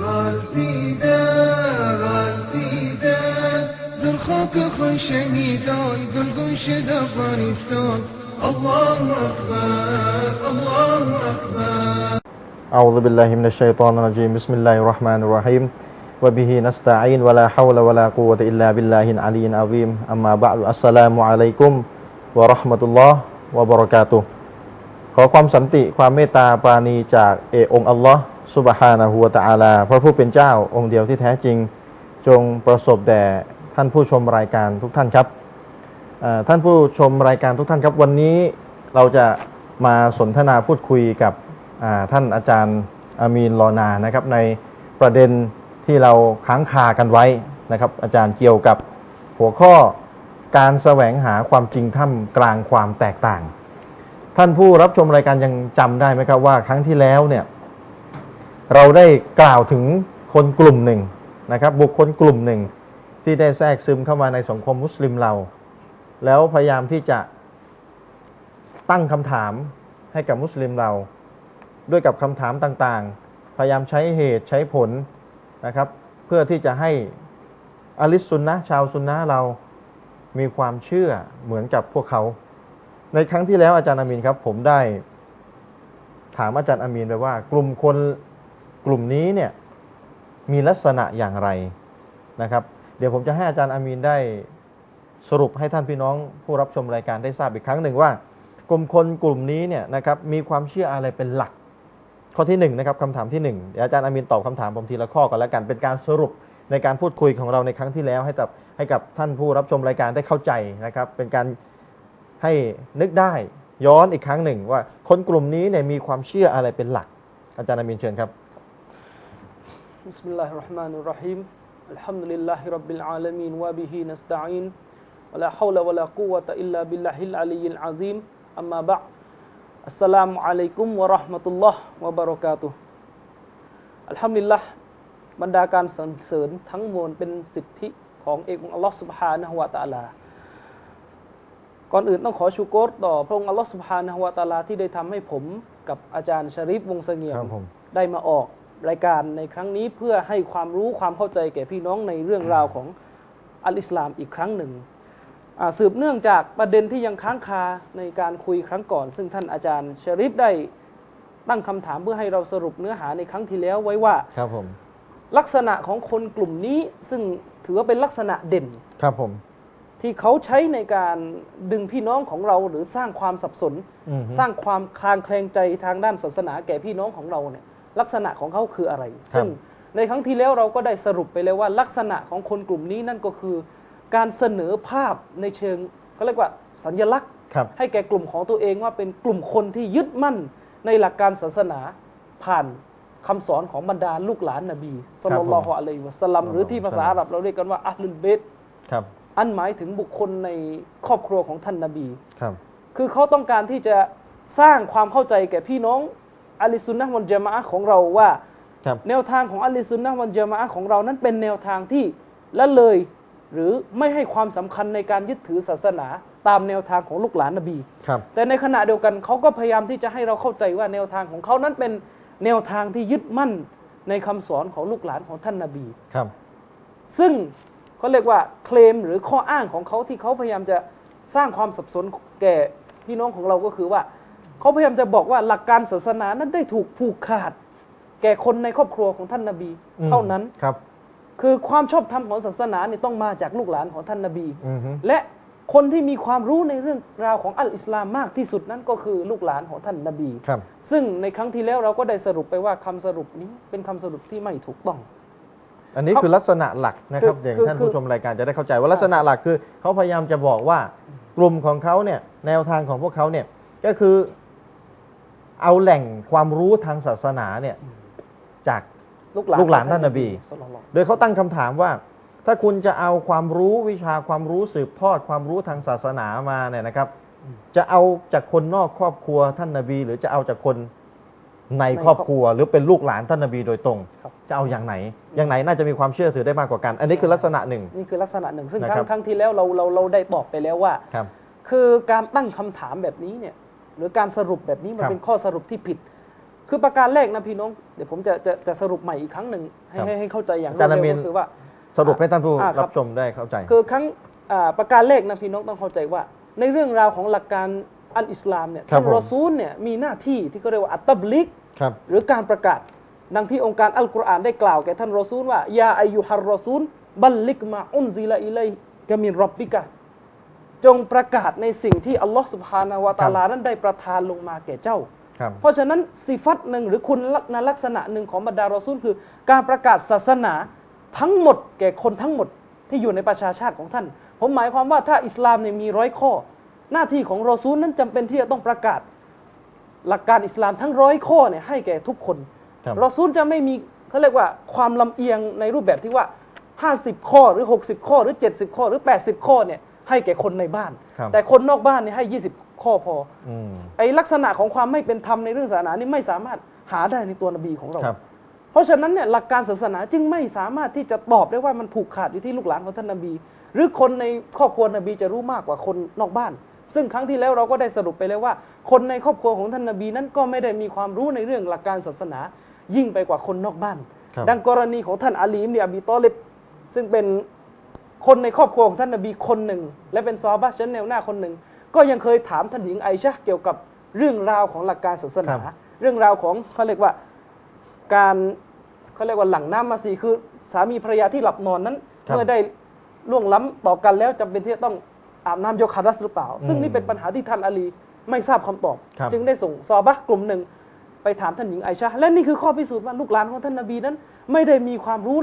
غالتيدان غالتيدان ذو خاك خن شهيدان قل قنشد افغانستان الله اكبر الله اكبر أعوذ بالله من الشيطان الرجيم بسم الله الرحمن الرحيم وبه نستعين ولا حول ولا قوة إلا بالله العلي العظيم أما بعد السلام عليكم ورحمة الله وبركاته ขอความสันติความเมตตาปราณีจากเอกองค์อัลลอฮ์ สุบฮานะฮูวะตะอาลาพระผู้เป็นเจ้าองค์เดียวที่แท้จริง จงประสบแด่ท่านผู้ชมรายการทุกท่านครับท่านผู้ชมรายการทุกท่านครับ วันนี้เราจะมาสนทนาพูดคุยกับท่านอาจารย์อามีนลอนานะครับ ในประเด็นที่เราค้างคากันไว้นะครับ อาจารย์เกี่ยวกับหัวข้อการแสวงหาความจริงท่ามกลางความแตกต่าง ท่านผู้รับชมรายการยังจำได้ไหมครับว่า ครั้งที่แล้วเนี่ย เราได้กล่าวถึงคนกลุ่มหนึ่งนะครับ บุคคลกลุ่มหนึ่งที่ได้แทรกซึมเข้ามาในสังคมมุสลิมเรา แล้วพยายามที่จะตั้งคำถามให้กับมุสลิมเรา ด้วยกับคำถามต่างๆ พยายามใช้เหตุใช้ผลนะครับ เพื่อที่จะให้อลิสซุนนะชาวซุนนะเรามีความเชื่อเหมือนกับพวกเขา ในครั้งที่แล้วอาจารย์อามีนครับ ผมได้ถามอาจารย์อามีนไปว่ากลุ่มคน กลุ่มนี้เนี่ยมีลักษณะอย่างไรนะครับ เดี๋ยวผมจะให้อาจารย์อามีนได้สรุปให้ท่านพี่น้องผู้รับชมรายการได้ทราบอีกครั้งหนึ่งว่า กลุ่มคนกลุ่มนี้เนี่ยนะครับมีความเชื่ออะไรเป็นหลัก ข้อที่หนึ่งนะครับคำถามที่หนึ่งเดี๋ยวอาจารย์อามีนตอบคำถามผมทีละข้อกันแล้วกันเป็นการสรุปในการพูดคุยของเราในครั้งที่แล้วให้กับให้กับท่านผู้รับชมรายการได้เข้าใจนะครับ เป็นการให้นึกได้ย้อนอีกครั้งหนึ่งว่าคนกลุ่มนี้เนี่ยมีความเชื่ออะไรเป็นหลัก อาจารย์อามินเชิญครับ بسم الله الرحمن الرحيم الحمد لله رب العالمين وبه نستعين ولا حول ولا قوة إلا بالله العلي العظيم أما بعد السلام عليكم ورحمة الله وبركاته อัลฮัมดุลิลละบรรดาการสรรเสริญทั้งมวลเป็นสิทธิของเอกองค์อัลลอฮ์ سبحانه และ تعالى ก่อนอื่นต้องขอชูโกรต่อพระองค์อัลลอฮ์ سبحانه และ تعالى ที่ได้ทำให้ผมกับอาจารย์ชะริฟวงศ์เสงี่ยม ครับผม ได้มาออก รายการในครั้งนี้เพื่อให้ความรู้ความเข้าใจแก่พี่น้องในเรื่องราวของอัลอิสลามอีกครั้งหนึ่งอ่าสืบเนื่องจากประเด็นที่ยังค้างคาในการคุยครั้งก่อน ซึ่งท่านอาจารย์ชะริฟได้ตั้งคำถามเพื่อให้เราสรุปเนื้อหาในครั้งที่แล้วไว้ว่าครับผมลักษณะของคนกลุ่มนี้ซึ่งถือว่าเป็นลักษณะเด่นครับผมที่เขาใช้ในการดึงพี่น้องของเราหรือสร้างความสับสนอือฮึสร้างความคลางแคลงใจทางด้านศาสนาแก่พี่น้องของเราเนี่ย ลักษณะของเขาคืออะไร ซึ่งในครั้งที่แล้วเราก็ได้สรุปไปแล้วว่าลักษณะของคนกลุ่มนี้นั่นก็คือ การเสนอภาพในเชิงเขาเรียกว่าสัญลักษณ์ครับให้แก่กลุ่มของตัวเองว่าเป็นกลุ่มคนที่ยึดมั่นในหลักการศาสนาผ่านคำสอนของบรรดาลูกหลานนบีสุลต่านละฮ์อะลัยฮิวะสัลลัมหรือที่ภาษาอาหรับเราเรียกกันว่าอัลลุลเบตครับอันหมายถึงบุคคลในครอบครัวของท่านนบีครับ คือเขาต้องการที่จะสร้างความเข้าใจแก่พี่น้อง อะลิซุนนะฮ์วันจามะอะห์ของเราว่าครับแนวทางของอะลิซุนนะฮ์วันจามะอะห์ของเรานั้นเป็นแนวทางที่ละเลยหรือไม่ให้ความสำคัญในการยึดถือศาสนาตามแนวทางของลูกหลานนบีครับแต่ในขณะเดียวกันเขาก็พยายามที่จะให้เราเข้าใจว่าแนวทางของเขานั้นเป็นแนวทางที่ยึดมั่นในคำสอนของลูกหลานของท่านนบีครับ ซึ่งเขาเรียกว่าเคลมหรือข้ออ้างของเขาที่เขาพยายามจะสร้างความสับสนแก่พี่น้องของเราก็คือว่า เขาพยายามจะบอกว่าหลักการศาสนานั้นได้ถูกผูกขาด แก่คนในครอบครัวของท่านนาบีอืมเท่านั้นครับ คือความชอบธรรมของศาสนาเนี่ยต้องมาจากลูกหลานของท่านนาบีอือฮึและคนที่มีความรู้ในเรื่องราวของอัลอิสลามมากที่สุดนั้นก็คือลูกหลานของท่านนาบีครับ ซึ่งในครั้งที่แล้วเราก็ได้สรุปไปว่าคำสรุปนี้เป็นคำสรุปที่ไม่ถูกต้อง อันนี้คือลักษณะหลักนะครับคืออย่างคือท่านคือผู้ชมรายการจะได้เข้าใจว่าลักษณะหลักคือเขาพยายามจะบอกว่ากลุ่มของเขาเนี่ยแนวทางของพวกเขาเนี่ยก็คือ เอาแหล่งความรู้ทางศาสนาเนี่ยจากลูกหลานลูกหลานท่านนบีศ็อลลัลลอฮุโดยเขาตั้งคำถามว่า ถ้าคุณจะเอาความรู้วิชาความรู้สืบทอดความรู้ทางศาสนามาเนี่ยนะครับ จะเอาจากคนนอกครอบครัวท่านนบี หรือจะเอาจากคนในครอบครัว หรือเป็นลูกหลานท่านนบีโดยตรง ครับ จะเอาอย่างไหน อย่างไหนน่าจะมีความเชื่อถือได้มากกว่ากัน อันนี้คือลักษณะหนึ่ง นี่คือลักษณะหนึ่งซึ่งนะคครัรั้บงครั้งที่แล้วเราเราเราได้ตอบไปแล้วว่า ครับ คือการตั้งคำถามแบบนี้เนี่ย หรือการสรุปแบบนี้มันครับเป็นข้อสรุปที่ผิด คือประการแรกนะพี่น้อง เดี๋ยวผมจะจะจะสรุปใหม่อีกครั้งหนึ่งให้ครับให้ให้เข้าใจอย่างรวอาจารดย์อามิเร็นวก็คือว่า สรุปให้ท่านผู้อ่าครับ รับชมได้เข้าใจ คือครั้งอ่าประการแรกนะพี่น้องต้องเข้าใจว่า ในเรื่องราวของหลักการอันอิสลามเนี่ยครับท่านผม รอซูลเนี่ยมีหน้าที่ที่เขาเรียกว่าอัตตับลิก ครับ หรือการประกาศ ดังที่องค์การอัลกุรอานได้กล่าวแก่ท่านรอซูลว่ายาอายุฮัรรอซูล บัลลิกมาอุนซิลาอิลัยกามินรับบิกะ จงประกาศในสิ่งที่อัลลอฮ์สุบฮานาวะตะอาลานั้นได้ประทานลงมาแก่เจ้าครับเพราะฉะนั้นสิฟัตหนึ่งหรือคุณลักษณะหนึ่งของบรรดารอซูลคือ การประกาศศาสนาทั้งหมดแก่คนทั้งหมดที่อยู่ในประชาชาติของท่าน ผมหมายความว่าถ้าอิสลามเนี่ยมีร้อยข้อ หน้าที่ของรอซูลนั้นจำเป็นที่จะต้องประกาศ หลักการอิสลามทั้งร้อยข้อเนี่ยให้แก่ทุกคนครับรอซูลจะไม่มีเขาเรียกว่าความลำเอียงในรูปแบบที่ว่า 50 ข้อหรือ 60 ข้อหรือ 70 ข้อหรือ 80 ข้อเนี่ย ให้แก่คนในบ้าน ครับแต่คนนอกบ้านเนี่ยให้ 20 ข้อพออืมไอ้ลักษณะของความไม่เป็นธรรมในเรื่องศาสนานี่ไม่สามารถหาได้ในตัวนบีของเรา ครับ เพราะฉะนั้นเนี่ยหลักการศาสนาจึงไม่สามารถที่จะตอบได้ว่ามันผูกขาดอยู่ที่ลูกหลานของท่านนบี หรือคนในครอบครัวนบีจะรู้มากกว่าคนนอกบ้าน ซึ่งครั้งที่แล้วเราก็ได้สรุปไปแล้วว่า คนในครอบครัวของท่านนบีนั้นก็ไม่ได้มีความรู้ในเรื่องหลักการศาสนา ยิ่งไปกว่าคนนอกบ้าน ครับ ดังกรณีของท่านอาลีมเนี่ยอบีตอลิบซึ่งเป็น คนในครอบครัวของท่านนบีคนหนึ่ง และเป็นซอฮาบะห์ชั้นแนวหน้าคนหนึ่ง ก็ยังเคยถามท่านหญิงไอชะห์เกี่ยวกับเรื่องราวของหลักการศาสนาครับเรื่องราวของเขาเรียกว่าการเขาเรียกว่าหลังน้ำมาสีคือ สามีภรรยาที่หลับนอนนั้นครับเมื่อได้ล่วงล้ำต่อกันแล้วจำเป็นที่จะต้องอาบน้ำยกคารัสหรือเปล่า ซึ่งนี่เป็นปัญหาที่ท่านอาลีไม่ทราบคำตอบครับจึงได้ส่งซอฮาบะห์กลุ่มหนึ่งไปถามท่านหญิงไอชาและนี่คือข้อพิสูจน์ว่าลูกหลานของท่านนบีนั้น ไม่ได้มีความรู้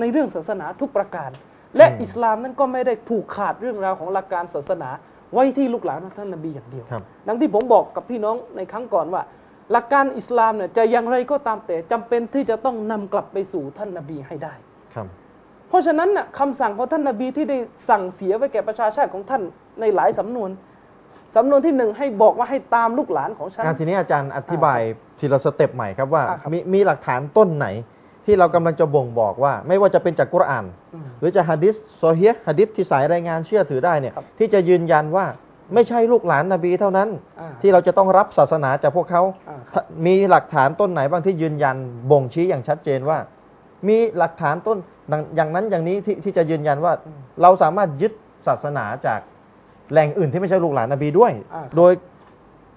ในเรื่องศาสนาทุกประการ และอืมอิสลามนั้นก็ไม่ได้ผูกขาดเรื่องราวของหลักการศาสนา ไว้ที่ลูกหลานของท่านนบีอย่างเดียว ครับ ดังที่ผมบอกกับพี่น้องในครั้งก่อนว่า หลักการอิสลามเนี่ยจะอย่างไรก็ตามแต่จำเป็นที่จะต้องนำกลับไปสู่ท่านนบีให้ได้ ครับ เพราะฉะนั้นน่ะคำสั่งของท่านนบีที่ได้สั่งเสียไว้แก่ประชาชาติของท่านในหลายสำนวนสำนวนที่หนึ่งให้บอกว่าให้ตามลูกหลานของฉัน การทีนี้อาจารย์อธิบายทีละสเต็ปใหม่ครับว่า อ่าครับ มีมีหลักฐานต้นไหน ที่เรากำลังจะบ่งบอกว่า ไม่ว่าจะเป็นจากกุรอานอืมหรือจะฮะดิษโซเฮียฮะดิษที่สายรายงานเชื่อถือได้เนี่ยครับที่จะยืนยันว่าไม่ใช่ลูกหลานนบีเท่านั้นอ่าที่เราจะต้องรับศาสนาจากพวกเขาอ่าครับมีหลักฐานต้นไหนบ้างที่ยืนยันบ่งชี้อย่างชัดเจนว่า มีหลักฐานต้นดังอย่างนั้นอย่างนี้ที่ที่จะยืนยันว่า เราสามารถยึดศาสนาจากแหล่งอื่นที่ไม่ใช่ลูกหลานนบีด้วยอ่าครับโดย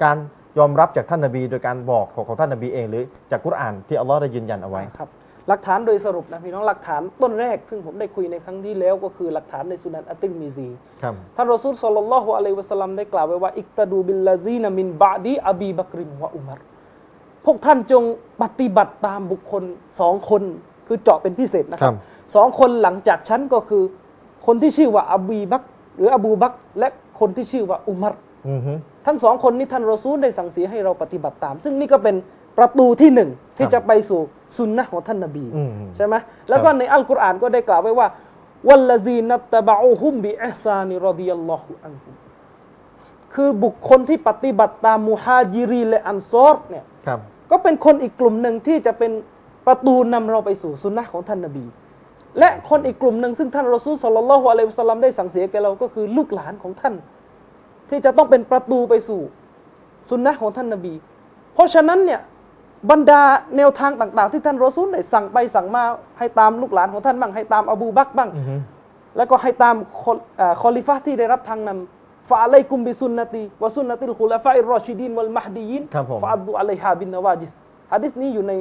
การยอมรับจากท่านนบี โดยการบอกของของท่านนบีเองหรือจากกุรอานที่อัลลอฮ์ได้ยืนยันเอาไว้ครับ หลักฐานโดยสรุปนะพี่น้องหลักฐานต้นแรก ซึ่งผมได้คุยในครั้งที่แล้วก็คือหลักฐานในสุนันอัตติรมิซีครับท่านรอซูลสัลลัลลอฮุอะลัยฮิวะสัลลัมได้กล่าวไว้ว่าอิกตาดูบิลลาซีนมินบาดีอบีบักรินวะอุมัรพวกท่านจงปฏิบัติตามบุคคลสองคนคือเจาะเป็นพิเศษนะครัครับบสองคนหลังจากฉันก็คือ คนที่ชื่อว่าอบีบักหรืออบูบักและคนที่ชื่อว่าอุมัรอือฮึทั้งสองคนนี้ท่านรอซูลได้สั่งเสียให้เราปฏิบัติตาม ซึ่งนี่ก็เป็น ประตูที่หนึ่งที่ครับจะไปสู่สุนนะของท่านนบีอืมใช่ไหมแล้วก็ในอัลกุรอานก็ได้กล่าวไว้ว่าวัลลซีนัตตะบะอูฮุมบิอิห์ซานิรดิยัลลอฮุอันฮุมคือบุคคลที่ปฏิบัติตามมุฮาจิรีนและอันซอรเนี่ยครับก็เป็นคนอีกกลุ่มหนึ่งที่จะเป็นประตูนำเราไปสู่สุนนะของท่านนบี และคนอีกกลุ่มหนึ่งซึ่งท่านรอซูลสลลัลลอฮุอะลัยฮิวะสัลลัมได้สั่งเสียแก่เราก็คือลูกหลานของท่าน ที่จะต้องเป็นประตูไปสู่สุนนะของท่านนบี เพราะฉะนั้นเนี่ย บรรดาแนวทางต่าง ๆ ที่ท่านรอซูลได้สั่งไปสั่งมาให้ตามลูกหลานของท่านบ้างให้ตามอบูบักรบ้างอือฮึแล้วก็ให้ตามคอลเอ่อคอลิฟะห์ที่ได้รับทางนำฟาอะลัยกุมบิสุนนตีวะสุนนติลคุลาฟาอิรรอชิดีนวัลมหดียินครับผมฟาอัดดุอะลัยฮาบินนวาจิสฮะดิษนี้อยู่ใน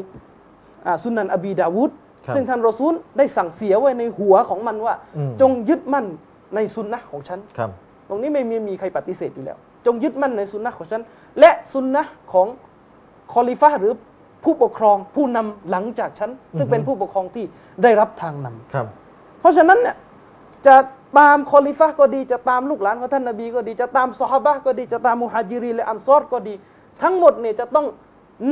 อ่าสุนันอบีดาวุดครับซึ่งท่านรอซูลได้สั่งเสียไว้ในหัวของมันว่าอืมจงยึดมั่นในสุนนะของฉันครับตรงนี้ไม่มีมีใครปฏิเสธอยู่แล้ว จงยึดมั่นในสุนนะของฉัน และสุนนะของ คอลิฟะห์หรือผู้ปกครองผู้นำหลังจากฉัน ซึ่งเป็นผู้ปกครองที่ได้รับทางนำครับ เพราะฉะนั้นเนี่ยจะตามคอลิฟะห์ก็ดีจะตามลูกหลานของท่านนบีก็ดีจะตามซอฮาบะห์ก็ดีจะตามมุฮัจิรีนและอันซอรก็ดี ทั้งหมดเนี่ยจะต้อง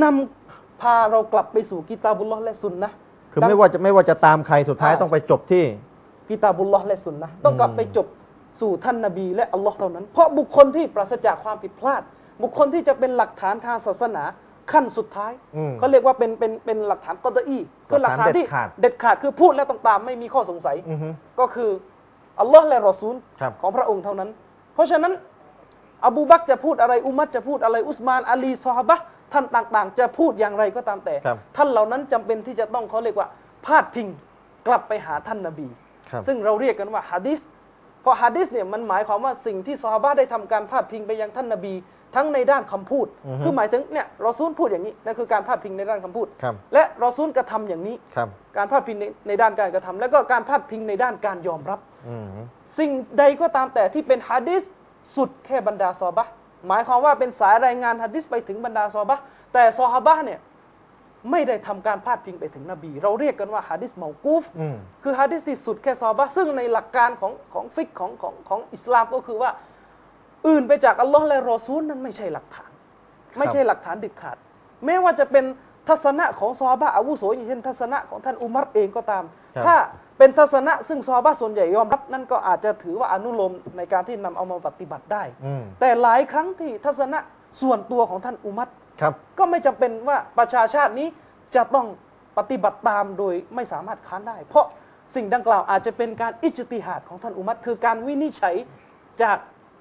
นำพาเรากลับไปสู่กิตาบุลลอฮ์และสุนนะห์คือไม่ว่าจะไม่ว่าจะตามใครสุดท้ายอ่าต้องไปจบที่กิตาบุลลอฮ์และสุนนะห์ต้องกลับไปจบสู่ท่านนบี และอัลลอฮ์เท่านั้น เพราะบุคคลที่ปราศจากความผิดพลาด บุคคลที่จะเป็นหลักฐานทางศาสนา ขั้นสุดท้ายอืมเขาเรียกว่าเป็นเป็นเป็นหลักฐานกอดอีคือหลักฐานที่หลักฐานเด็ดขาด เด็ดขาดคือพูดแล้วต้องตามไม่มีข้อสงสัย อือฮึ ก็คืออัลลอฮ์และรอซูลครับของพระองค์เท่านั้น เพราะฉะนั้น อบูบักรจะพูดอะไรอุมัรจะพูดอะไรอุสมานอาลีซอฮาบะห์ท่านต่างๆ จะพูดอย่างไรก็ตามแต่ ครับท่านเหล่านั้นจำเป็นที่จะต้องเขาเรียกว่าพาดพิงกลับไปหาท่านนบี ครับซึ่งเราเรียกกันว่าฮะดิษเพราะฮะดิษเนี่ยมันหมายความว่าสิ่งที่ซอฮาบะห์ได้ทำการพาดพิงไปยังท่านนบี ทั้งในด้านคำพูด อือฮึคือหมายถึงเนี่ยรอซูลพูดอย่างนี้นั่นคือการพาดพิงในด้านคำพูด ครับ และรอซูลกระทำอย่างนี้ ครับการพาดพิงในในด้านการกระทำแล้วก็การพาดพิงในด้านการยอมรับ อืมสิ่งใดก็ตามแต่ที่เป็นฮะดิษสุดแค่บรรดาซอฮาบะห์หมายความว่าเป็นสายรายงานฮะดิษไปถึงบรรดาซอฮาบะห์แต่ซอฮาบะห์เนี่ยไม่ได้ทำการพาดพิงไปถึงนบี เราเรียกกันว่าฮะดิษเมากูฟ อืม คือฮะดิษที่สุดแค่ซอฮาบะห์ซึ่งในหลักการของของฟิกของของของอิสลามก็คือว่า อื่นไปจากอัลลอฮ์และรอซูลนั้นไม่ใช่หลักฐาน ไม่ใช่หลักฐานเด็ดขาด แม้ว่าจะเป็นทัศนะของซอฮาบะห์อาวุโสอย่างเช่นทัศนะของท่านอุมัรเองก็ตามครับถ้าเป็นทัศนะซึ่งซอฮาบะห์ส่วนใหญ่ยอมรับ นั่นก็อาจจะถือว่าอนุโลมในการที่นำเอามาปฏิบัติได้อืมแต่หลายครั้งที่ทัศนะส่วนตัวของท่านอุมัรครับก็ไม่จำเป็นว่าประชาชาตินี้จะต้องปฏิบัติตามโดยไม่สามารถค้านได้ เพราะสิ่งดังกล่าวอาจจะเป็นการอิจติฮัดของท่านอุมัตคือการวินิจฉัยจาก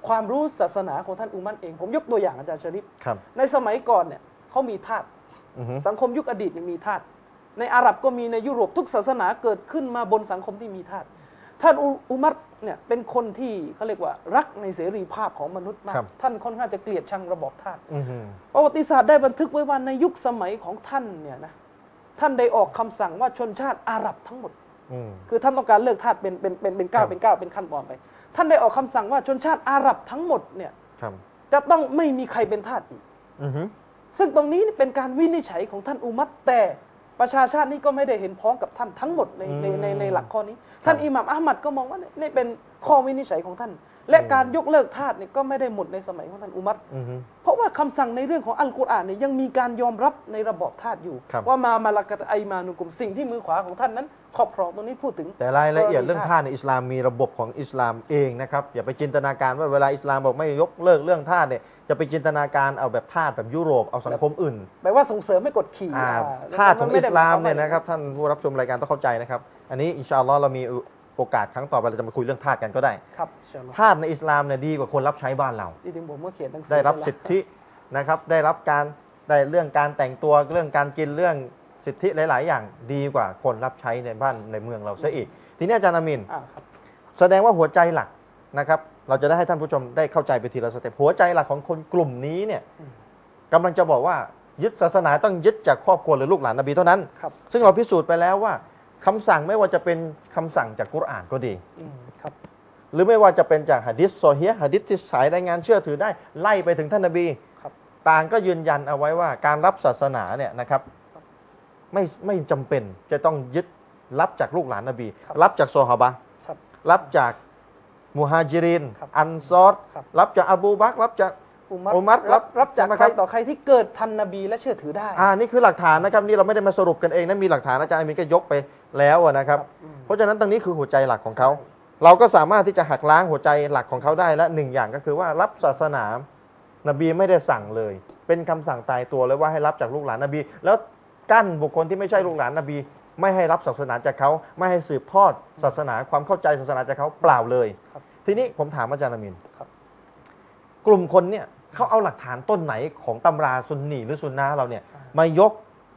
ความรู้ศาสนาของท่านอุมัตเอง ผมยกตัวอย่างอาจารย์ชริปครับในสมัยก่อนเนี่ยเขามีทาสอือฮึสังคมยุคอดีตเนี่ยมีทาสในอาหรับก็มีในยุโรปทุกศาสนาเกิดขึ้นมาบนสังคมที่มีทาสท่านอุอุมัรเนี่ยเป็นคนที่เขาเรียกว่ารักในเสรีภาพของมนุษย์มากครับ ท่านค่อนข้างจะเกลียดชังระบอบทาส อือฮึ ประวัติศาสตร์ได้บันทึกไว้ว่าในยุคสมัยของท่านเนี่ยนะท่านได้ออกคำสั่งว่าชนชาติอาหรับทั้งหมด อืม คือท่านต้องการเลิกทาสเป็นเป็นเป็นเป็นก้าควรับ เป็นก้าวเป็นขั้นตอนไป ท่านได้ออกคำสั่งว่าชนชาติอาหรับทั้งหมดเนี่ยครับจะต้องไม่มีใครเป็นทาสอีกอือฮึซึ่งตรงนี้เป็นการวินิจฉัยของท่านอุมัตแต่ประชาชาตินี่ก็ไม่ได้เห็นพ้องกับท่านทั้งหมดในในในในหลักข้อนี้ ท่านอิหม่ามอัลมัดก็มองว่าเนี่ยนี่เป็นข้อวินิจฉัยของท่าน และการยกเลิกทาสเนี่ยก็ไม่ได้หมดในสมัยของท่านอุมัตอือฮึเพราะว่าคำสั่งในเรื่องของอัลกุรอานเนี่ยยังมีการยอมรับในระบอบทาสอยู่ครับว่ามามาลากะตะไอมานุกุมสิ่งที่มือขวาของท่านนั้น ครอบครองตรงนี้พูดถึง แต่รายละเอียดกรณีเรื่องทาสท่าสในอิสลามมีระบบของอิสลามเองนะครับ อย่าไปจินตนาการว่าเวลาอิสลามบอกไม่ยกเลิกเรื่องท่าสเนี่ยจะไปจินตนาการเอาแบบท่าสแบบยุโรปเอาสังคมอื่นแปลว่าส่งเสริมให้กดขี่อ่าอ่าท่าสของไได้อิสลามหเนี่ยควนะครับท่านผู้รับชมรายการต้องเข้าใจนะครับ อันนี้อินชาอัลลอฮ์เรามีโอกาสครั้งต่อไปเราจะมาคุยเรื่องท่าสกันก็ได้ครับเชิญมาท่าสในอิสลามเนี่ยดีกว่าคนรับใช้บ้านเราที่ถึงผมก็เขียนหนังสือได้รับปแล้วสิทธินะครับ ได้รับการได้เรื่องการแต่งตัวเรื่องการกินเรื่อง สิทธิหลาย ๆ อย่างดีกว่าคนรับใช้ในบ้านในเมืองเราซะอีก ทีนี้อาจารย์อามิน อ่าครับ แสดงว่าหัวใจหลักนะครับ เราจะได้ให้ท่านผู้ชมได้เข้าใจไปทีละสเต็ปหัวใจหลักของคนกลุ่มนี้เนี่ยอืม กำลังจะบอกว่ายึดศาสนาต้องยึดจากครอบครัวหรือลูกหลานนบีเท่านั้น ครับซึ่งเราพิสูจน์ไปแล้วว่าคำสั่งไม่ว่าจะเป็นคำสั่งจากกุรอานก็ดี อืมครับ หรือไม่ว่าจะเป็นจากหะดิษโซเฮียหะดิษที่สายรายงานเชื่อถือได้ไล่ไปถึงท่านนบีครับ ต่างก็ยืนยันเอาไว้ว่าการรับศาสนาเนี่ยนะครับครับ ไม่ไม่จำเป็นจะต้องยึดรับจากลูกหลานนบี ครับรับจากซอฮาบะห์ครับรับจากมุฮาจิริน ครับอันซอรครับ รับจากอบูบักรรับจาก อุมัรอุมัรรับรับจากใช่ไหมใครครับ ต่อใครที่เกิดทันนบีและเชื่อถือได้ อ่านี่คือหลักฐานนะครับนี่เราไม่ได้มาสรุปกันเองนะมีหลักฐานอาจารย์อามินก็ยกไปแล้วอะนะครับ ครับอืม เพราะฉะนั้นตรงนี้คือหัวใจหลักของเขา เราก็สามารถที่จะหักล้างหัวใจหลักของเขาได้และหนึ่งอย่างก็คือว่ารับศาสนานบีไม่ได้สั่งเลย เป็นคำสั่งตายตัวเลยว่าให้รับจากลูกหลานนบี แล้ว กั้นบุคคลที่ไม่ใช่ลูกหลานนบี ไม่ให้รับศาสนาจากเขาไม่ให้สืบทอดศาสนาความเข้าใจศาสนาจากเขาเปล่าเลย ครับ ทีนี้ผมถามอาจารย์อามินครับ กลุ่มคนเนี่ยเขาเอาหลักฐานต้นไหนของตำราซุนนีหรือซุนนะเราเนี่ย มายก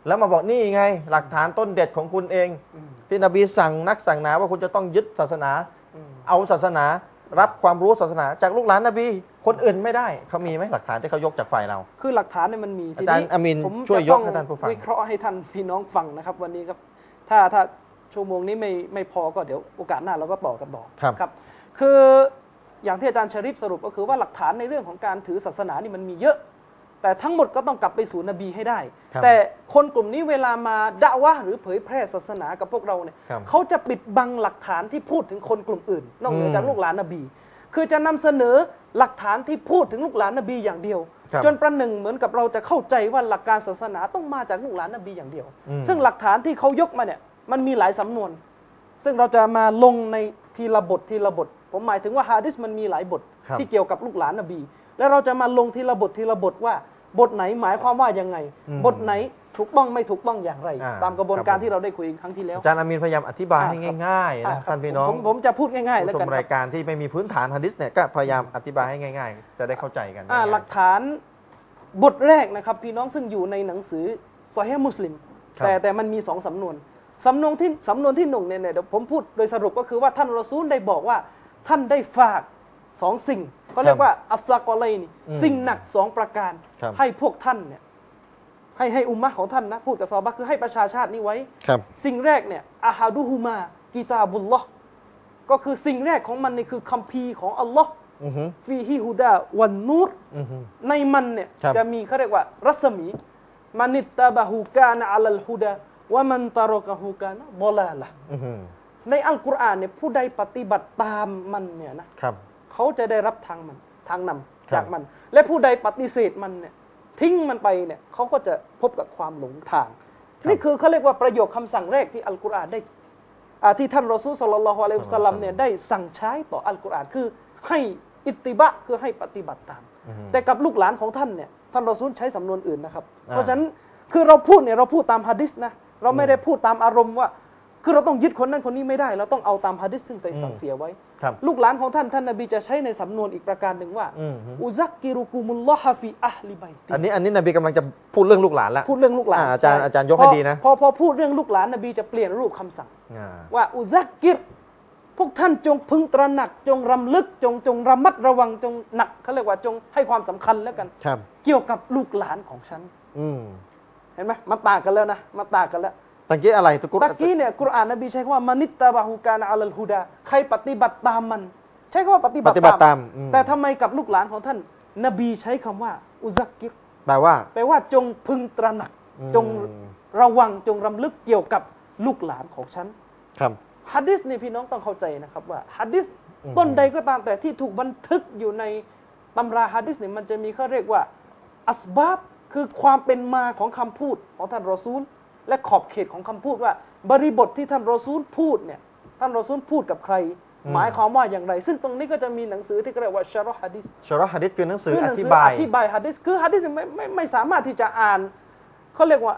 แล้วมาบอกนี่ไง หลักฐานต้นเด็ดของคุณเอง อืมที่นบีสั่งนักสั่งนาว่าคุณจะต้องยึดศาสนา อืมเอาศาสนา รับความรู้ศาสนาจากลูกหลานนบี คนอื่นไม่ได้เขามีไหมหลักฐานที่เขายกจากฝ่ายเรา คือหลักฐานเนี่ยมันมีอาจารย์อามินผมช่วยจะยกต้องให้ท่านผู้ฟังวิเคราะห์ให้ท่านพี่น้องฟังนะครับ วันนี้ครับ ถ้าถ้าชั่วโมงนี้ไม่ไม่พอก็เดี๋ยวโอกาสหน้าเราก็ต่อกันต่อครับครับคืออย่างที่อาจารย์ชริปสรุปก็คือว่าหลักฐานในเรื่องของการถือศาสนานี่มันมีเยอะ แต่ทั้งหมดก็ต้องกลับไปสู่นบีให้ได้ ครับแต่คนกลุ่มนี้เวลามาดะวะห์หรือเผยแพร่ศาสนากับพวกเราเนี่ยครับเขาจะปิดบังหลักฐานที่พูดถึงคนกลุ่มอื่น นอกเหนือจากอืมลูกหลานนบี คือจะนำเสนอหลักฐานที่พูดถึงลูกหลานนบีอย่างเดียว ครับจนประหนึ่งเหมือนกับเราจะเข้าใจว่าหลักการศาสนาต้องมาจากลูกหลานนบีอย่างเดียว อืม ซึ่งหลักฐานที่เขายกมาเนี่ยมันมีหลายสำนวน ซึ่งเราจะมาลงในทีละบททีละบท ผมหมายถึงว่าฮะดิษมันมีหลายบทครับ ที่เกี่ยวกับลูกหลานนบี แล้วเราจะมาลงทีละบททีละบทว่า บทไหนหมายความว่ายังไง อืมบทไหนถูกต้องไม่ถูกต้องอย่างไร อ่าตามกระบวนการครับผม ที่เราได้คุยครั้งที่แล้ว อาจารย์อามีนพยายามอธิบายให้อ่าครับ ง่ายๆอ่านะครับท่านพี่ผมน้องผมผมจะพูดง่ายๆ แล้วผู้ชกันมครารับยการที่ไม่มีพื้นฐานฮะดิษเนี่ยก็พยายามอธิบายให้ง่าย ๆ จะได้เข้าใจกันอ่าง่ายๆ หลักฐานบทแรกนะครับ พี่น้องซึ่งอยู่ในหนังสือซอฮีห์มุสลิม ครับ แต่แต่มันมีสองสำนวนสำนวนที่สำนวนที่หนึ่งเนี่ยเนี่ยเดี๋ยวผมพูดโดยสรุปก็คือว่าท่านรอซูลได้บอกว่า ท่านได้ฝาก สองสิ่งเขาเรียกว่าอัสซากอลัยนี่สิ่งหนักสองประการครับให้พวกท่านเนี่ยให้ให้อุมมะห์ของท่านนะพูดกับซอฮาบะห์คือให้ประชาชาตินี้ไว้ครับสิ่งแรกเนี่ยอาฮาดุฮูมากิตาบุลลอฮ์ก็คือสิ่งแรกของมันนี่คือคัมภีร์ของอัลลอฮ์อือฮึฟีฮิฮุดาวันนูรอือฮึในมันเนี่ยครับจะมีเขาเรียกว่า รัศมีมานิตตาบะฮูกานะอัลลฮุดาวะมันตารกะฮูกานะบอลาละอือฮึในอัลกุรอานเนี่ยผู้ใดปฏิบัติตามมันเนี่ยนะครับ เขาจะได้รับทางมันทางนำครับจากมัน และผู้ใดปฏิเสธมันเนี่ยทิ้งมันไปเนี่ยเขาก็จะพบกับความหลงทาง นี่คือเขาเรียกว่าประโยคคำสั่งแรกที่อัลกุรอานได้อ่าที่ท่านรอซูลสัลลัลลอฮุอะลัยฮิวะสัลลัมเนี่ยได้สั่งใช้ต่ออัลกุรอานคือให้อิตติบะคือให้ปฏิบัติตามอือฮึแต่กับลูกหลานของท่านเนี่ยท่านรอซูลใช้สำนวนอื่นนะครับอ่าเพราะฉะนั้นคือเราพูดเนี่ยเราพูดตามฮะดิษนะเราไม่ได้พูดตามอารมณ์ว่า คือเราต้องยึดคนนั้นคนนี้ไม่ได้ เราต้องเอาตามฮะดิษซึ่งใส่สั่งเสียไว้ ครับ ลูกหลานของท่านท่านนบีจะใช้ในสำนวนอีกประการหนึ่งว่า อืมฮึ อุซักกิรุกุมุลลอฮะฟีอัลลิบัยติอันนี้อันนี้นบีกำลังจะพูดเรื่องลูกหลานละ พูดเรื่องลูกหลานอ่าอาจารย์ใช่อาจารย์ยกให้พอดีนะ พอพอพูดเรื่องลูกหลานนบีจะเปลี่ยนรูปคำสั่ง อ่า ว่าอุซักกิรพวกท่านจงพึงตระหนัก จงรำลึกจงจงระมัดระวังจงหนักเขาเรียกว่าจงให้ความสำคัญแล้วกัน ครับ เกี่ยวกับลูกหลานของฉัน อืม เห็นไหมมาต่างกันแล้วนะมาต่างกันแล้ว ตะกี้อะไรตะกุรตะกี้เนี่ยกุรอานนบีใช้คำว่ามานิตตาบาฮูกานะอัลลฮุดาใครปฏิบัติตามมัน ใช้คำว่าปฏิบัปติฏิบัติตามอืมแต่ทำไมกับลูกหลานของท่าน นบีใช้คำว่า อุซักกิรแปลว่า แปลว่าจงพึงตระหนักอืมจงระวังจงรำลึกเกี่ยวกับลูกหลานของฉัน ครับฮัดดิสนี่พี่น้องต้องเข้าใจนะครับว่าฮัดดิสอืมต้นใดก็ตามแต่ที่ถูกบันทึกอยู่ในตำราฮัดดิสเนี่ยมันจะมีเขาเรียกว่า อัสบาบคือความเป็นมาของคำพูดของท่านรอซูล และขอบเขตของคำพูดว่า บริบทที่ท่านรอซูลพูดเนี่ยท่านรอซูลพูดกับใคร หมายความว่าอย่างไร ซึ่งตรงนี้ก็จะมีหนังสือที่เรียกว่าชารอฮัดดิสชรอฮะดิษคือหนังสือคือหอนังสืธิบายอธิบายฮัดดิสคือฮัดดิสเนี่ยไม่ไม่ไม่สามารถที่จะอ่านเขาเรียกว่า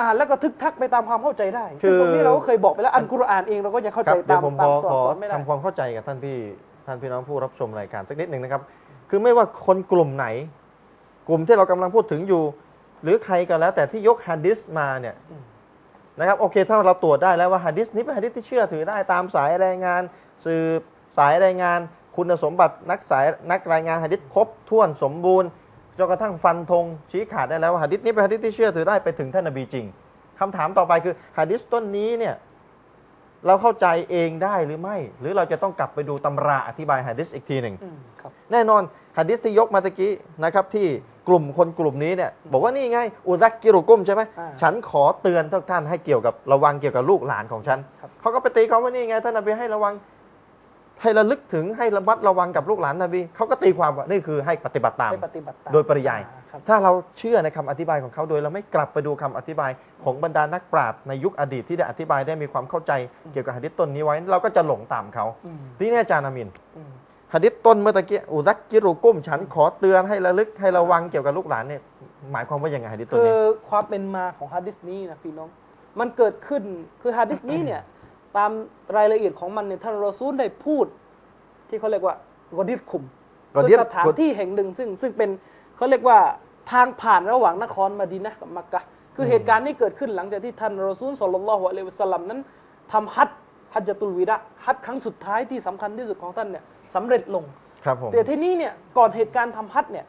อ่านแล้วก็ทึกทักไปตามความเข้าใจได้คือซึ่งตรงนี้เราก็เคยบอกไปแล้วอันกุรอานเองเราก็ยังเข้าคใจรับเดี๋ยตาวมผมตาขมอตัวขอัอกษรไม่ได้ทำความเข้าใจกับท่านพี่ท่านพี่น้องผู้รับชมรายการสักนิดหนึ่งนะครับ คือไม่ว่าคนกลุ่มไหน กลุ่มที่เรากำลังพูดถึงอยู่ หรือใครก็แล้ว แต่ที่ยกฮะดิษมาเนี่ยนะครับโอเค ถ้าเราตรวจได้แล้วว่าฮะดิษนี้เป็นฮะดิษที่เชื่อถือได้ตามสายรายงานสืบสายรายงาน คุณสมบัตินักสายนักรายงานฮะดิษครบถ้วนสมบูรณ์จนกระทั่งฟันธงชี้ขาดได้แล้วว่าฮะดิษนี้เป็นฮะดิษที่เชื่อถือได้ไปถึงท่านนบีจริงคำถามต่อไปคือฮะดิษต้นนี้เนี่ย เราเข้าใจเองได้หรือไม่ หรือเราจะต้องกลับไปดูตำราอธิบายฮะดิษอีกทีหนึ่งอืมครับแน่นอนฮะดิษที่ยกมาตะกี้นะครับที่กลุ่มคนกลุ่มนี้เนี่ยบอกว่านี่ไงอุรักกิรุกุมใช่ไหมอ่าฉันขอเตือนทุกท่านให้เกี่ยวกับระวังเกี่ยวกับลูกหลานของฉันครับเขาก็ไปตีเขาว่านี่ไงท่านนบีให้ระวังให้ระลึกถึงให้ระมัดระวังกับลูกหลานนบีเขาก็ตีความว่านี่คือให้ปฏิบัติตามให้ปฏิบัติตามโดยปริยายอ่ ครับถ้าเราเชื่อในคำอธิบายของเขาโดย เราไม่กลับไปดูคำอธิบายของบรรดานักปราชญ์ในยุคอดีตที่ได้อธิบายได้มีความเข้าใจเกี่ยวกับหะดิษต้นนี้ไว้ เราก็จะหลงตามเขาอืมที่นี่อาจารย์อามินอืมหะดิษต้นเมื่อตะกี้อุรักกิรุกุ้มฉันขอเตือนให้ระลึกให้ระวังเกี่ยวกับลูกหลานเนี่ยหมายความว่ายังไงหะดิษต้นคืนี้อความเป็นมาของฮะดิษนี้นะพี่น้อง มันเกิดขึ้นคือฮะดิษนี้เนี่ย ตามรายละเอียดของมันเนี่ยท่านรอซูลได้พูด ที่เขาเรียกว่ากอดิษคุม กอคืดิษอสถานที่แห่งหนึ่งซึ่งซึ่งเป็น เขาเรียกว่าทางผ่านระหว่างนครมาดีนะห์กับมักกะฮ์คือเหตุการณ์นี้เกิดขึ้นหลังจากที่ท่านรอซูลสลลัลลอฮุอะลัยฮิวะสัลลัมนั้นทำฮัจญ์ฮัจญะตุลวิดะห์ฮัจญ์ครั้งสุดท้ายที่สำคัญที่สุดของท่านเนี่ยสำเร็จลงครับผมแต่ทีนี้เนี่ยก่อนเหตุการณ์ทำฮัจญ์เนี่ย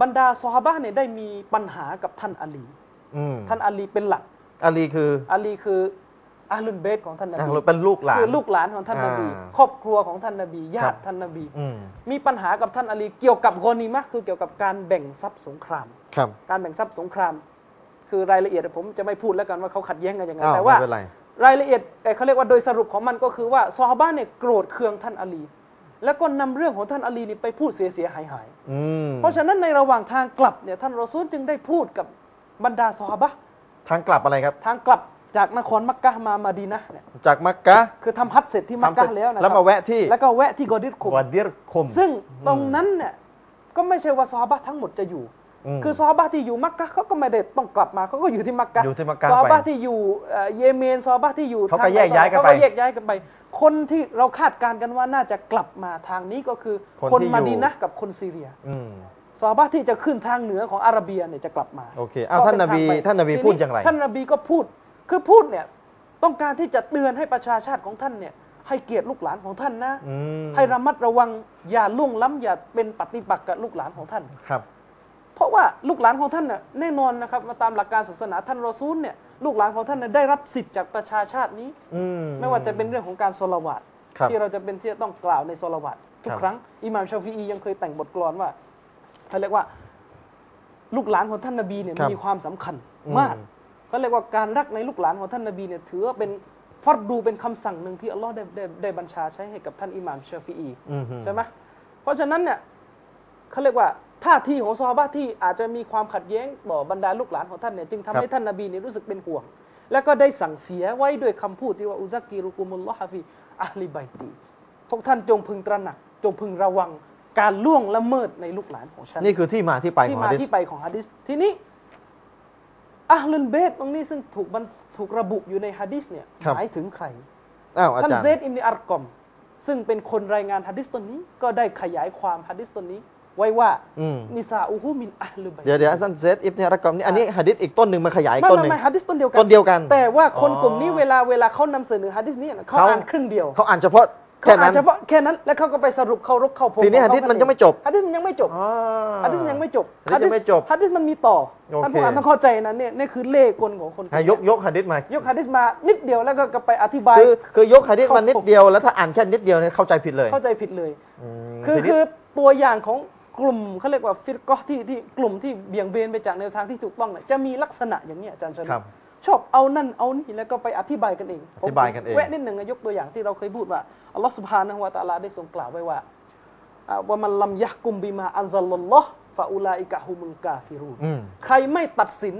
บรรดาซอฮาบะห์เนี่ยได้มีปัญหากับท่านอาลีอืมท่านอาลีเป็นหลักอาลีคืออาลีคือ อาลุนเบตของท่านนอะบีเป็นลูกหลานคือลูกหลานของท่านนบีอ่าครอบครัวของท่านนบีญาครัติบท่านนบีอืมมีปัญหากับท่านอาลีเกี่ยวกับกรณีมะห์คือเกี่ยวกับการแบ่งทรัพย์สงครามครับ การแบ่งทรัพย์สงคราม คือรายละเอียดผมจะไม่พูดแล้วกันว่าเขาขัดแย้งกันยังไงอ้าวแต่ว่าไม่เป็นไรรายละเอียดเอ่อเขาเรียกว่าโดยสรุปของมันก็คือว่าซอฮาบะห์เนี่ยโกรธเคืองท่านอาลี แล้วก็นำเรื่องของท่านอาลีนี่ไปพูดเสียเสียหายหายอืมๆเพราะฉะนั้นในระหว่างทางกลับเนี่ยท่านรอซูลจึงได้พูดกับบรรดาซอฮาบะห์ทางกลับอะไรครับ ทางกลับ จากนครมักกะฮ์มามาดีนะห์เนี่ยจากมักกะคือทำฮัจญ์เสร็จที่มักทำเสร็กะจฮ์แล้วนะคแล้รัวมาแวะที่แล้วก็แวะที่กอดิษคุมกวาดิรคมซึ่งตรงนั้นเนี่ยก็ไม่ใช่ว่าซอฮาบะห์ทั้งหมดจะอยู่ ม คือซอฮาบะห์ที่อยู่มักกะฮ์เขาก็ไม่ได้ต้องกลับมาเขาก็อยู่ที่มักกะฮ์อยู่ที่มักกะฮ์ซอฮาบะห์ไปที่อยู่เอ่อเยเมนซอฮาบะห์ที่อยู่เขาก็ทงแยกย้ายกันไปเขาก็แยกย้ายกันไป คนที่เราคาดการณ์กันว่าน่าจะกลับมาทางนี้ก็คือคนคนที่อยู่ มาดีนะห์กับคนซีเรียอืมซอฮาบะห์ที่จะขึ้นทางเหนือของอาระเบียเนี่ยจะกลับมาโอเคอ้าวท่านนบีก็เป็ทงไปท่านนบีทีพูดอย่างไร ท่านนบีก็พูด คือพูดเนี่ยต้องการที่จะเตือนให้ประชาชาติของท่านเนี่ยให้เกียรติลูกหลานของท่านนะ อืมให้ระมัดระวังอย่าล่วงล้ำอย่าเป็นปฏิปักษ์กับลูกหลานของท่าน ครับ เพราะว่าลูกหลานของท่านน่ะแน่นอนนะครับมาตามหลักการศาสนาท่านรอซูลเนี่ยลูกหลานของท่านน่ะได้รับสิทธิ์จากประชาชาตินี้ อืมไม่ว่าจะเป็นเรื่องของการโซลาวาตครับ ที่เราจะเป็นที่จะต้องกล่าวในโซลาวาตทุกครับ ครั้งอิหม่ามชาฟีอียังเคยแต่งบทกลอนว่าเขาเรียกว่า ลูกหลานของท่านนบีเนี่ยครับมีความสำคัญอืมมาก เขาเรียกว่าการรักในลูกหลานของท่านนบีเนี่ยถือว่าเป็นฟัดดูเป็นคำสั่งหนึ่งที่อัลลอฮ์ได้ได้ได้บัญชาใช้ให้กับท่านอิหม่ามชาฟีอีอืมใช่ไหมเพราะฉะนั้นเนี่ยเขาเรียกว่าท่าทีของซอฮาบะห์ที่อาจจะมีความขัดแย้งต่อบรรดาลูกหลานของท่านเนี่ยจึงทำให้ท่านนบีเนี่ยรู้สึกเป็นห่วง แล้วก็ได้สั่งเสียไว้ด้วยคำพูดที่ว่าอุซักกีรุกุมุลลอฮะฟีอัลลิบัยตีพวกท่านจงพึงตระหนัก จงพึงระวังการล่วงละเมิดในลูกหลานของฉันนี่คือที่มาที่ไปขที่องมาฮะดิษที่ไปของฮะดิษทีนี้ อัลลุนเบตตรงนี้ซึ่งถูกบันถูกระบุอยู่ในฮะดิษเนี่ยหมายถึงใคร อ้าวอาท่านจารย์ เซดอิมนีอัรกอม ซึ่งเป็นคนรายงานฮะดิษตนนี้ ก็ได้ขยายความฮะดิษตนนี้ ไว้ว่าอืม นิซาอูฮุมินอัลลุบัยเดี๋ยวเดี๋ยวท่านเซดอิบเนี่ยรักกอมนี่อันนี้หะดิษอีกต้นหนึ่งมาขยายอีกไม่ต้นหไม่นึ่ง ไม่ฮะดิษต้นเดียวกันต้นเดียวกันแต่ว่าคนอ๋อกลุ่มนี้เวลาเวลาเขานำเสนอฮะดิษนี้เขาเขา อ่านครึ่งเดียว เขาอ่านเฉพาะ เขาแค่อ่านั้นน เฉพาะแค่นั้นแล้วเขาก็ไปสรุปเข้ารกเข้าพงทีนี้ของหะดิษเขามันยังไม่จบ ฮะดิษมันยังไม่จบ อ๋อ ฮะดิษยังไม่จบฮะดิษยังไม่จบฮะดิษมันมีต่อโอเค ท่านผู้อ่านต้องเข้าใจนะเนี่ยนี่คือเล่ห์กลของคนกลุ่มให้ยกยกหะดิษมายกฮะดิษมานิดเดียวแล้วก็ก็ไปอธิบาย คือคือยกหะดิษมาเข้านิดเดียวแล้วถ้าอ่านแค่นิดเดียวเนี่ยเข้าใจผิดเลยเข้าใจผิดเลย มคือทีนี้ คือตัวอย่างของกลุ่มเขาเรียกว่าฟิรกอที่ที่กลุ่มที่เบี่ยงเบนไปจากแนวทางที่ถูกต้องเนี่ยจะมีลักษณะอย่างนี้ยอาจารย์ชครันะบ ชอบเอานั่นเอานี่แล้วก็ไปอธิบายกันเองอธิบายกันเองแวะนิดหนึ่งนะยกตัวอย่างที่เราเคยพูดว่าอัลลอฮฺสุบฮานะฮูวะตะอาลาได้ทรงกล่าวไว้ว่าอ่าว่ามันลัมยะกุมบิมาอันซัลลัลลอฮ์ฟาอูลาอิกะฮุมุลกาฟิรูนอืมใครไม่ตัดสิน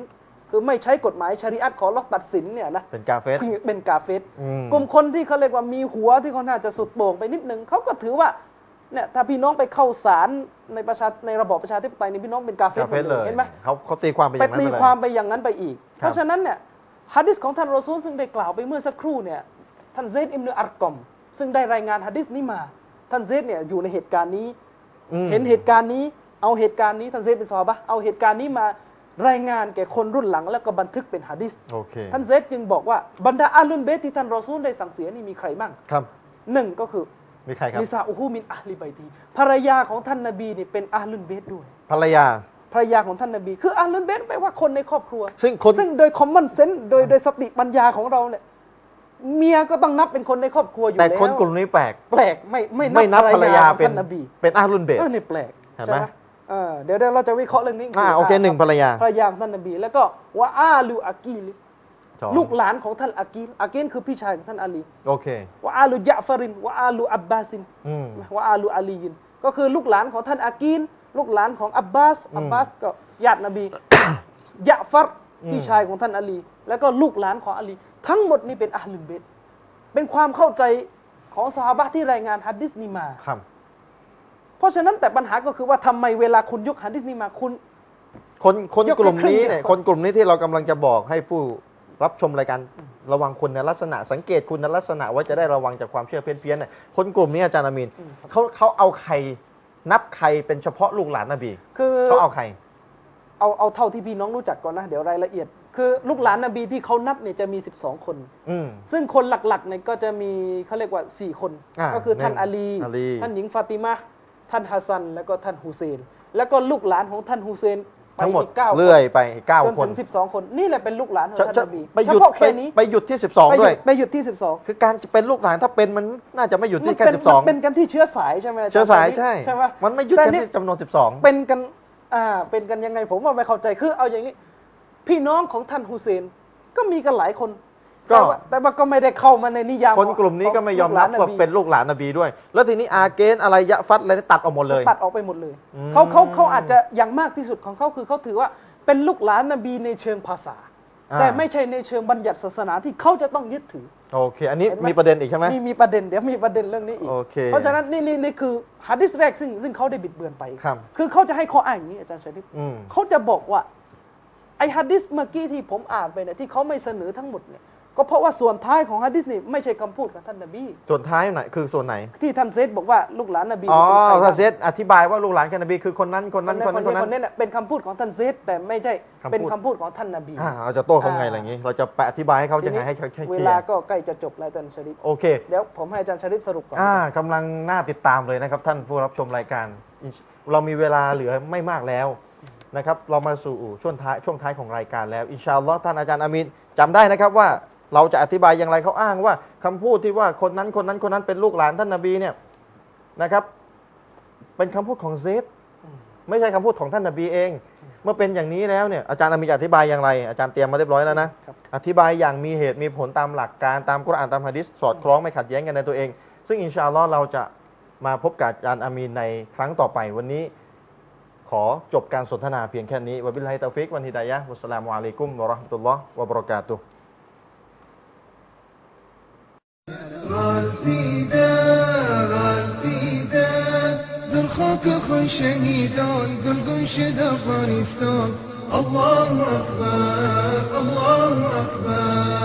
คือไม่ใช้กฎหมายชริอะห์ของอัลลอฮ์ตัดสินเนี่ยนะเป็นกาเฟสเป็นกาเฟสอืมกลุ่มคนที่เขาเรียกว่ามีหัวที่เขาน่าจะสุดโต่งไปนิดนึงเขาก็ถือว่าเนี่ยถ้าพี่น้องไปเข้าสารในประชาในระบอบประชาธิปไตยนี่พี่น้องเป็นกาเฟสกาหเฟมสดเลเลยยเห็นไหมเขาเขาตีความไปอไปย่างนั้นตีไปเลยความไปอย่างนั้นไปอีกครับเพราะฉะนั้นเนี่ย ฮะดิษของท่านรอซูลซึ่งได้กล่าวไปเมื่อสักครู่เนี่ยท่านเซดอิมนุอัรกอม ซึ่งได้รายงานฮะดิษนี้มา ท่านเซดเนี่ยอยู่ในเหตุการณ์นี้อืมเห็นเหตุการณ์นี้ เอาเหตุการณ์นี้ท่านเซดเป็นซอฮาบะห์เอาเหตุการณ์นี้มารายงานแก่คนรุ่นหลังแล้วก็บันทึกเป็นฮะดิษโอเคท่านเซดจึงบอกว่าบรรดาอาลุนเบตที่ท่านรอซูลได้สั่งเสียนี่มีใครบ้างครับหนึ่งก็คือมีใครครับนิซาอูฮูมินอัลลิบัยตีภรรยาของท่านนบีนี่เป็นอาลุนเบตด้วย ภรรยา ภรรยาของท่านนบี คืออาลุนเบตแปลว่าคนในครอบครัว ซึ่งคน ซึ่งโดยคอมมอนเซนส์โดยโดยสติปัญญาของเราเนี่ยเมียก็ต้องนับเป็นคนในครอบครัวอยู่แต่แล้วคนกลุ่มนี้แปลก แปลกไม่ไม่ไม่นับภรรยาของเป็น ท่านนบีเป็นอารุนเบส เออนี่แปลกเห็นไหม ใช่เออเดี๋ยวเดี๋ยวเราจะวิเคราะห์เรื่องนี้อ่าโอเคหนึ่งภรรยาภรรยาของท่านนบี แล้วก็ว่าอาลูอากีลสองลูกหลานของท่านอากีลอากีลคือพี่ชายของท่านอาลีโอเค ว่าอาลูยะฟารินว่าอาลูอับบาซิน อืมว่าอาลูอาลียินก็คือลูกหลานของท่านอากีน ลูกหลานของอับบาส อับบาสก็ญาตินบียะฟัรพี่ชายของท่านอาลี แล้วก็ลูกหลานของอาลี ทั้งหมดนี่เป็นอัลลุนเบตเป็นความเข้าใจของสหาบะห์ที่รายงานฮัดดิสนี้มาครับ เพราะฉะนั้นแต่ปัญหาก็คือว่าทำไมเวลาคุณยกฮัดดิสนี้มาคุณ คนคนยกกลุ่มนี้แค่ครึ่งเดียวเนี่ยคนกลุ่มนี้ที่เรากำลังจะบอกให้ผู้รับชมรายการระวังคุณลักษณะ สังเกตคุณลักษณะว่าจะได้ระวังจากความเชื่อเพี้ยนๆเนี่ยคนกลุ่มนี้อาจารย์อามีนเขาเขาเอาใคร นับใครเป็นเฉพาะลูกหลานนบีคือเขาเอาใคร เอาเอาเท่าที่พี่น้องรู้จักก่อนนะ เดี๋ยวรายละเอียด คือลูกหลานนบีที่เขานับเนี่ยจะมี 12 คน อืม ซึ่งคนหลักๆเนี่ยก็จะมีเขาเรียกว่า 4 คน อ่าก็คือท่านแน่นอาลี อาลี ท่านหญิงฟาติมา ท่านฮัสซัน แล้วก็ท่านฮุเซน แล้วก็ลูกหลานของท่านฮุเซนไป ทั้งหมดอีกเก้าคนเรื่อยไปเก้าจนคน ถึง 12 คน นี่แหละเป็นลูกหลานของจะท่านจะนบีไปหเฉยุดพาะไปแค่นี้ไปหยุดที่12ไปหด้วย ไปหยุดที่ 12คือการจะเป็นลูกหลานถ้าเป็นมันน่าจะไม่หยุดมัที่นแค่เป็นมันเป็น12กันที่เชื้อสายใช่ไหมจรเชื้อสายตนนี้ใช่ใช่ไหมมันไม่หยุดแต่กันนี่ที่จำนวน 12 เป็นกันอ่าเป็นกันยังไงผมว่าไม่เข้าใจคือเอาอย่างนี้ พี่น้องของท่านฮุเซนก็มีกันหลายคน ก็ แต่ว่าแต่ว่าก็ไม่ได้เข้ามาในนิยามคนกลุ่มนี้ก็ไม่ยอมรับขงว่าลูกหลเป็นลูกหลานนบีด้วย แล้วทีนี้อาเกนอะไรยะฟัดอะไรนี่ตัดออกหมดเลย ตัดออกไปหมดเลยอืม เขาเขาเขาอาจจะอย่างมากที่สุดของเขาคือเขาถือว่าเป็นลูกหลานนบีในเชิงภาษา อ่าแต่ไม่ใช่ในเชิงบัญญัติศาสนาที่เขาจะต้องยึดถือ โอเค อันนี้เห็นไหม มีประเด็นอีกใช่ไหมมีมีประเด็นเดี๋ยวมีประเด็นเรื่องนี้อีก โอเคเพราะฉะนั้นนี่นี่นี่คือฮะดิษแรกซึ่งซึ่งเขาได้บิดเบือนไปครับคือเขาจะให้ข้ออ้างอย่างนี้อาจารย์ชัยทิพย์อืม เขาจะบอกว่าไอ้ฮะดิษเมื่อกี้ที่ผมอ่านไปเนี่ยที่เขาไม่เสนอทั้งหมดเนี่ย ก็เพราะว่าส่วนท้ายของฮะดิษนี่ไม่ใช่คำพูดของท่านนบี ส่วนท้ายไหนคือส่วนไหน ที่ท่านเซตบอกว่าลูกหลานนบีอ๋อเป็นใครบ้างท่านเซตอธิบายว่าลูกหลานแค่นบีคือคนนั้นคนนั้นคนนั้นคนนั้น คนนี้น่ะเป็นคำพูดของท่านเซตแต่ไม่ใช่คำพูด เป็นคำพูดของท่านนบีอ่าเราจะโต้เขาไงอ่าอะไรอย่างงี้ เราจะไปอธิบายให้เขายังไงให้เขาให้เวเคลียลาร์ก็ใกล้จะจบแล้วอาจารย์ชริปโอเค เดี๋ยวผมให้อาจารย์ชริปสรุปก่อน อ่ากำลังน่าติดตามเลยนะครับท่านผู้รับชมรายการอินชเรามีเวลาเหลือไม่มากแล้วนะครับ เรามาสู่ช่วงท้ายช่วงท้ายของรายการแล้ว อินชาอัลลอฮ์ท่านอาจารย์อามีนจำได้นะครับว่า เราจะอธิบายอย่างไรเขาอ้างว่าคำพูดที่ว่าคนนั้นคนนั้นคนนั้นเป็นลูกหลานท่านนบีเนี่ยนะครับ เป็นคำพูดของเซฟไม่ใช่คำพูดของท่านนบีเอง เมื่อเป็นอย่างนี้แล้วเนี่ยอาจารย์อามีนจะอธิบายอย่างไรอาจารย์เตรียมมาเรียบร้อยแล้วนะครับอธิบายอย่างมีเหตุมีผลตามหลักการตามกุรอานตามฮะดิษสอดคล้องไม่ขัดแย้งกันในตัวเอง ซึ่งอินชาอัลลอฮ์เราจะมาพบกับอาจารย์อามีนในครั้งต่อไปวันนี้ ขอจบการสนทนาเพียงแค่นี้วะบิลลาฮิตาฟิกวันฮิดายะฮ์วัสสลามุอะลัยกุมวะเราะห์มะตุลลอฮ์วะบะเราะกาตุฮ์ كخن شهيدان قل شد أفغانستان. الله أكبر الله أكبر